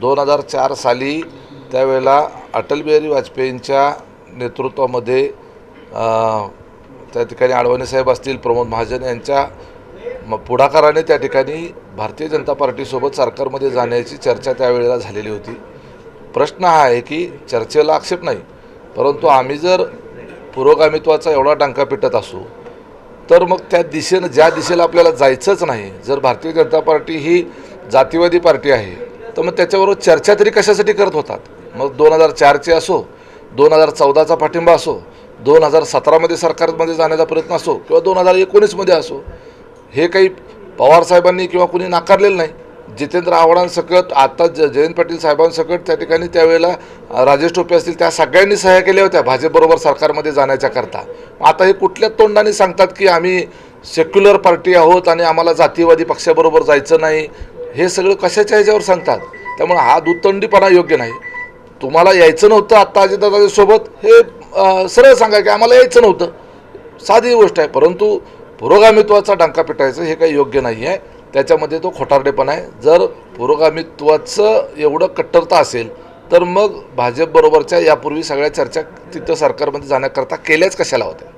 दोन हजार चार साली त्यावेळेला अटल बिहारी वाजपेयींच्या नेतृत्वामध्ये त्या ठिकाणी अडवाणी साहेब असतील प्रमोद महाजन यांच्या म- पुढाकाराने त्या ठिकाणी भारतीय जनता पार्टीसोबत सरकारमध्ये जाण्याची चर्चा त्यावेळेला झालेली होती. प्रश्न हा आहे की चर्चेला आक्षेप नाही परंतु आम्ही जर पुरोगामित्वाचा एवढा डंका पिटत असू तर मग त्या दिशेनं ज्या दिशेला आपल्याला जायचंच नाही जर भारतीय जनता पार्टी ही जातीवादी पार्टी आहे तर मग त्याच्याबरोबर चर्चा तरी कशासाठी करत होतात? मग दोन हजार चारचे असो दोन हजार चौदाचा पाठिंबा असो दोन हजार सतरामध्ये सरकारमध्ये जाण्याचा प्रयत्न असो किंवा दोन हजार एकोणीसमध्ये असो हे काही पवारसाहेबांनी किंवा कुणी नाकारलेलं नाही. जितेंद्र आव्हाडांसकट आता ज जयंत पाटील साहेबांसकट त्या ठिकाणी त्यावेळेला राजेश टोपे असतील त्या सगळ्यांनी सहाय्य केल्या होत्या भाजपबरोबर सरकारमध्ये जाण्याच्या करता. आता हे कुठल्या तोंडाने सांगतात की आम्ही सेक्युलर पार्टी आहोत आणि आम्हाला जातीवादी पक्षाबरोबर जायचं नाही? हे सगळं कशाच्या ह्याच्यावर सांगतात? त्यामुळे हा दुतंडीपणा योग्य नाही. तुम्हाला यायचं नव्हतं आत्ता अजितदादांसोबत हे सरळ सांगा की आम्हाला यायचं नव्हतं. साधी गोष्ट आहे परंतु पुरोगामित्वाचा डांका पिटायचं हे काही योग्य नाही आहे त्याच्यामध्ये तो खोटारडेपणा आहे. जर पुरोगामित्वाचं एवढं कट्टरता असेल तर मग भाजपबरोबरच्या यापूर्वी सगळ्या चर्चा तिथं सरकारमध्ये जाण्याकरता केल्याच कशाला होत्या?